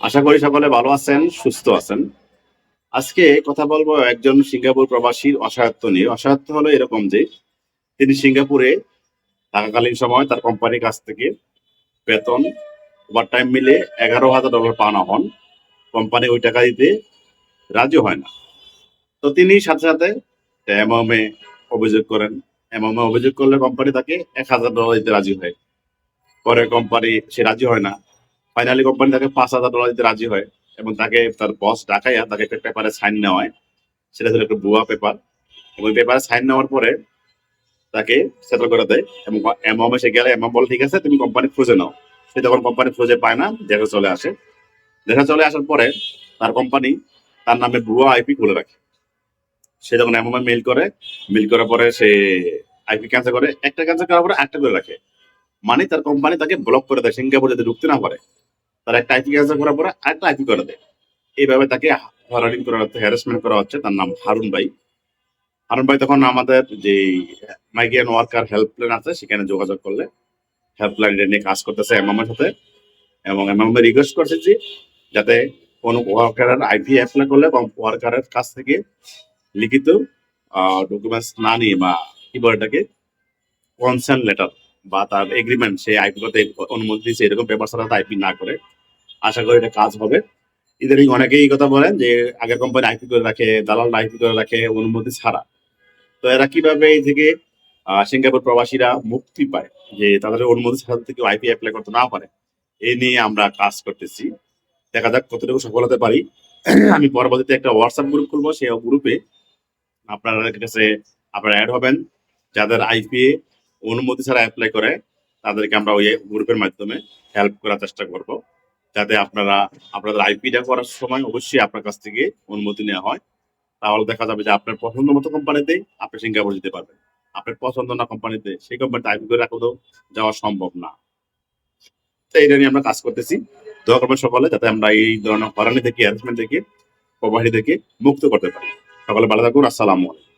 আশা করি সকলে ভালো আছেন, সুস্থ আছেন। আজকে কথা বলব একজন সিঙ্গাপুর প্রবাসীর অসহায়ত্ব নিয়ে। অসহায়ত্ব হলো এরকম যে, তিনি সিঙ্গাপুরে থাকাকালীন সময় তার কোম্পানির কাছ থেকে বেতন ওভার টাইম মিলে এগারো হাজার ডলার পাওনা হন। কোম্পানি ওই টাকা দিতে রাজি হয় না। তো তিনি সাথে সাথে এমএমএ অভিযোগ করেন। এমএমএ অভিযোগ করলে কোম্পানি তাকে এক হাজার ডলার দিতে রাজি হয়। পরে কোম্পানি সে রাজি হয় না। ফাইনালি কোম্পানি তাকে পাঁচ হাজার ডলার দিতে রাজি হয় এবং তাকে তার বস ডাকাইয়া তাকে একটা পেপারে সাইন নেওয়া হয় সেটা ছিল একটা ভুয়া পেপার এবং পেপারে সাইন নেওয়ার পরে তাকে সেটেল করে দেয় এবং এমএম এসে গেলে এমএম বলে, ঠিক আছে, তুমি কোম্পানি খুঁজে নাও। সে তখন কোম্পানি খুঁজে পায় না, দেখা চলে আসে। দেখা চলে আসার পরে তার কোম্পানি তার নামে ভুয়া আইপি খুলে রাখে। সে যখন এমএম মেল করে মেল করার পরে সে আইপি ক্যান্সেল করে, একটা ক্যান্সেল করার পরে একটা করে রাখে। মানে তার কোম্পানি তাকে ব্লক করে দেয়, সিঙ্গাপুর যাতে ঢুকতে না পারে। তার একটা আইপি ক্যান্সেল করার পরে আরেকটা আইপি করে দেয়। এইভাবে তাকে হরানিং করা হচ্ছে হ্যারাসমেন্ট করা হচ্ছে, তার নাম হারুন ভাই। হারুন ভাই তখন আমাদের যে মাইগ্রেন ওয়ার্কার হেল্পলাইন আছে, সেখানে যোগাযোগ করলে হেল্পলাইন নিয়ে কাজ করতেছে এমএমের সাথে। এবং এমএম রিকোয়েস্ট করছে যে যাতে কোনো ওয়ার্কারের আইপি অ্যাপ্লাই করলে ওয়ার্কারের কাছ থেকে লিখিত ডকুমেন্টস না নিয়ে বা কি বলে এটাকে কনসার্ন লেটার বা তার এগ্রিমেন্ট সে আইপি করতে অনুমতি দিচ্ছে এরকম পেপার ছাড়া আইপি না করে। আশা করি এটা কাজ হবে। ইদানিং অনেকেই কথা বলেন যে আগের কোম্পানি আইপি করে রাখে দালাল আইপি করে রাখে অনুমতি ছাড়া। তো এরা কীভাবে এই থেকে সিঙ্গাপুর প্রবাসীরা মুক্তি পায়? যে তাদের অনুমতি ছাড়া থেকে আইপি অ্যাপ্লাই করতে না পারে এই নিয়ে আমরা কাজ করতেছি। দেখা যাক কতটুকু সফল হতে পারি। আমি পরবর্তীতে একটা হোয়াটসঅ্যাপ গ্রুপ খুলবো, সেই গ্রুপে আপনাদের কাছে আপনারা অ্যাড হবেন। যাদের আইপিএ অনুমতি ছাড়া অ্যাপ্লাই করে, তাদেরকে আমরা ওই গ্রুপের মাধ্যমে হেল্প করার চেষ্টা করব। যাতে আপনারা, আপনাদের আইপিটা করার সময় অবশ্যই আপনার কাছ থেকে অনুমতি নেওয়া হয়। তাহলে দেখা যাবে যে আপনার পছন্দ মতো কোম্পানিতে আপনি সিঙ্গাপুর যেতে পারবেন। আপনার পছন্দ না কোম্পানিতে সেই কোম্পানিতে আইপি করে রাখলেও যাওয়া সম্ভব না। তো এটা নিয়ে আমরা কাজ করতেছি। দোয়া করবেন সকলে যাতে আমরা এই ধরনের হরানি থেকে হ্যারাসমেন্ট থেকে, প্রবাহী থেকে মুক্ত করতে পারি। সকলে ভালো থাকুন। আসসালামু আলাইকুম।